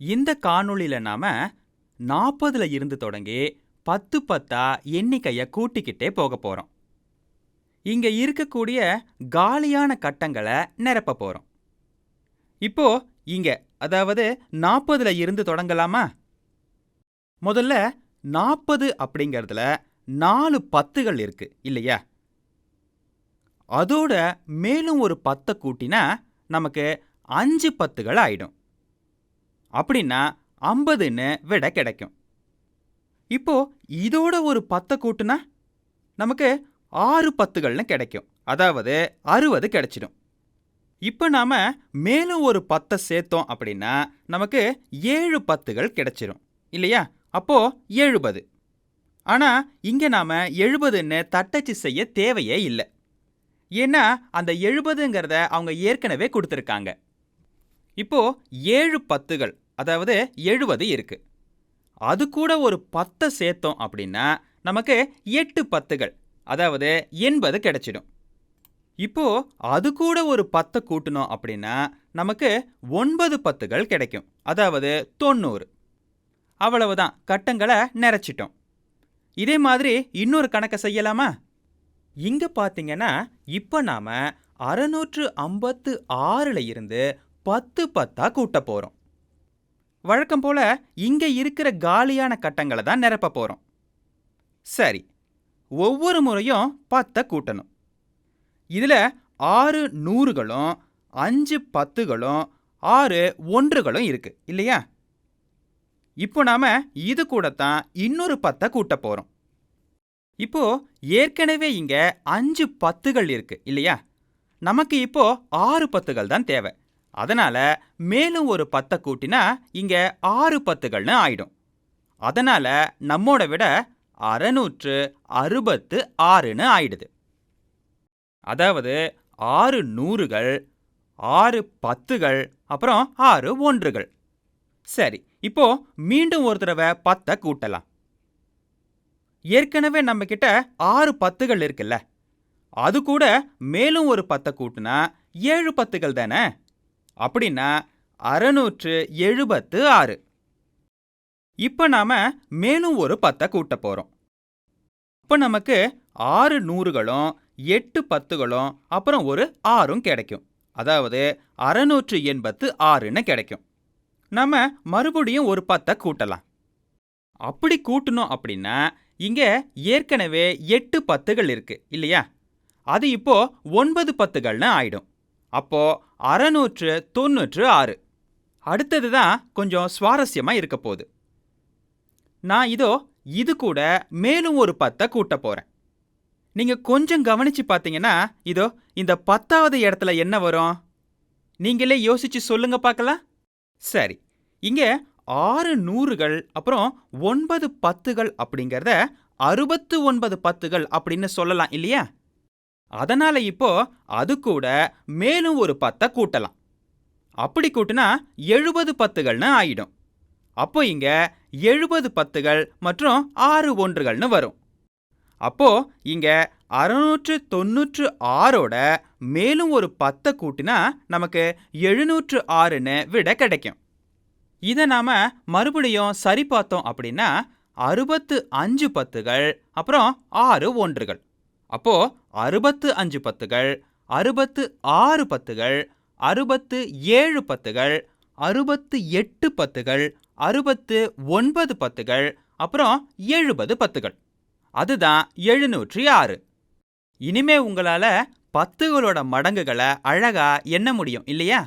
இந்த காணொளியில நாம நாற்பதுல இருந்து தொடங்கி பத்து பத்தா எண்ணிக்கைய கூட்டிக்கிட்டே போக போறோம். இங்க இருக்கக்கூடிய காலியான கட்டங்களை நிரப்ப போறோம். இப்போ இங்க அதாவது நாற்பதுல இருந்து தொடங்கலாமா? முதல்ல நாற்பது அப்படிங்கறதுல நாலு பத்துகள் இருக்கு இல்லையா? அதோட மேலும் ஒரு பத்தை கூட்டினா நமக்கு அஞ்சு பத்துகள் ஆயிடும். அப்படின்னா ஐம்பதுன்னு விடை கிடைக்கும். இப்போ இதோட ஒரு பத்தை கூட்டுனா நமக்கு ஆறு பத்துகள்னு கிடைக்கும். அதாவது அறுபது கிடைச்சிடும். இப்போ நாம மேலும் ஒரு பத்தை சேர்த்தோம் அப்படின்னா நமக்கு ஏழு பத்துகள் கிடைச்சிரும். இல்லையா? அப்போ எழுபது. ஆனா இங்க நாம எழுபதுன்னு தட்டச்சு செய்ய தேவையே இல்லை. ஏன்னா அந்த எழுபதுங்கிறத அவங்க ஏற்கனவே கொடுத்துருக்காங்க. இப்போ ஏழு பத்துகள் அதாவது எழுபது இருக்கு. அது கூட ஒரு பத்தை சேர்த்தோம் அப்படின்னா நமக்கு எட்டு பத்துகள் அதாவது எண்பது கிடைச்சிடும். இப்போ அது கூட ஒரு பத்தை கூட்டணும் அப்படின்னா நமக்கு ஒன்பது பத்துகள் கிடைக்கும் அதாவது தொண்ணூறு. அவ்வளவுதான் கட்டங்களை நிறச்சிட்டோம். இதே மாதிரி இன்னொரு கணக்கை செய்யலாமா? இங்க பார்த்தீங்கன்னா இப்போ நாம அறுநூற்று ஐம்பத்து ஆறுல இருந்து பத்து பத்தா கூட்ட போறோம். வழக்கம் போல இங்க இருக்கிற காலியான கட்டங்களை தான் நிரப்ப போறோம். சரி ஒவ்வொரு முறையும் பத்தை கூட்டணும். இதுல ஆறு நூறுகளும் அஞ்சு பத்துகளும் ஆறு ஒன்றுகளும் இருக்கு இல்லையா? இப்போ நாம இது கூட தான் இன்னொரு பத்தை கூட்ட போறோம். இப்போ ஏற்கனவே இங்க அஞ்சு பத்துகள் இருக்கு இல்லையா? நமக்கு இப்போ ஆறு பத்துகள் தான் தேவை. அதனால மேலும் ஒரு பத்தை கூட்டினா இங்க ஆறு பத்துகள்னு ஆயிடும். அதனால நம்மோட விட அறநூற்று அறுபத்து ஆறுன்னு ஆயிடுது. அதாவது ஆறு நூறுகள் ஆறு பத்துகள் அப்புறம் ஆறு ஒன்றுகள். சரி இப்போ மீண்டும் ஒரு தடவை பத்தை கூட்டலாம். ஏற்கனவே நம்ம கிட்ட ஆறு பத்துகள் இருக்குல்ல அது கூட மேலும் ஒரு பத்தை கூட்டினா ஏழு பத்துகள் தானே? அப்படின்னா அறநூற்று எழுபத்து ஆறு. இப்போ நாம மேலும் ஒரு பத்தை கூட்ட போகிறோம் இப்போ நமக்கு ஆறு நூறுகளும் எட்டு பத்துகளும் அப்புறம் ஒரு ஆறும் கிடைக்கும். அதாவது அறநூற்று எண்பத்து ஆறுன்னு கிடைக்கும். நம்ம மறுபடியும் ஒரு பத்தை கூட்டலாம். அப்படி கூட்டணும் அப்படின்னா இங்கே ஏற்கனவே எட்டு பத்துகள் இருக்கு இல்லையா? அது இப்போ ஒன்பது பத்துகள்னு ஆயிடும். அப்போ அறநூற்று தொண்ணூற்று ஆறு. அடுத்தது தான் கொஞ்சம் சுவாரஸ்யமா இருக்க போகுது. நான் இதோ இது கூட மேலும் ஒரு பத்தை கூட்ட போறேன். நீங்க கொஞ்சம் கவனிச்சு பார்த்தீங்கன்னா இதோ இந்த பத்தாவது இடத்துல என்ன வரும்? நீங்களே யோசிச்சு சொல்லுங்க பார்க்கலாம். சரி இங்க ஆறு நூறுகள் அப்புறம் ஒன்பது பத்துகள் அப்படிங்கிறத அறுபத்து ஒன்பது பத்துகள் அப்படின்னு சொல்லலாம் இல்லையா? அதனால இப்போ அது கூட மேலும் ஒரு பத்தை கூட்டலாம். அப்படி கூட்டினா எழுபது பத்துகள்னு ஆயிடும். அப்போ இங்க எழுபது பத்துகள் மற்றும் ஆறு ஒன்றுகள்னு வரும். அப்போ இங்க அறுநூற்று தொண்ணூற்று ஆறோட மேலும் ஒரு பத்தை கூட்டினா நமக்கு எழுநூற்று ஆறுன்னு விட கிடைக்கும். இதை நாம மறுபடியும் சரி பார்த்தோம் அப்படின்னா அறுபத்து அஞ்சு பத்துகள் அப்புறம் ஆறு ஒன்றுகள். அப்போ அறுபத்து அஞ்சு பத்துகள் அறுபத்து ஆறு பத்துகள் அறுபத்து ஏழு பத்துகள் அறுபத்து எட்டு பத்துகள் அறுபத்து ஒன்பது பத்துகள் அப்புறம் எழுபது பத்துகள். அதுதான் எழுநூற்றி ஆறு. இனிமே உங்களால பத்துகளோட மடங்குகளை அழகா எண்ண முடியும் இல்லையா?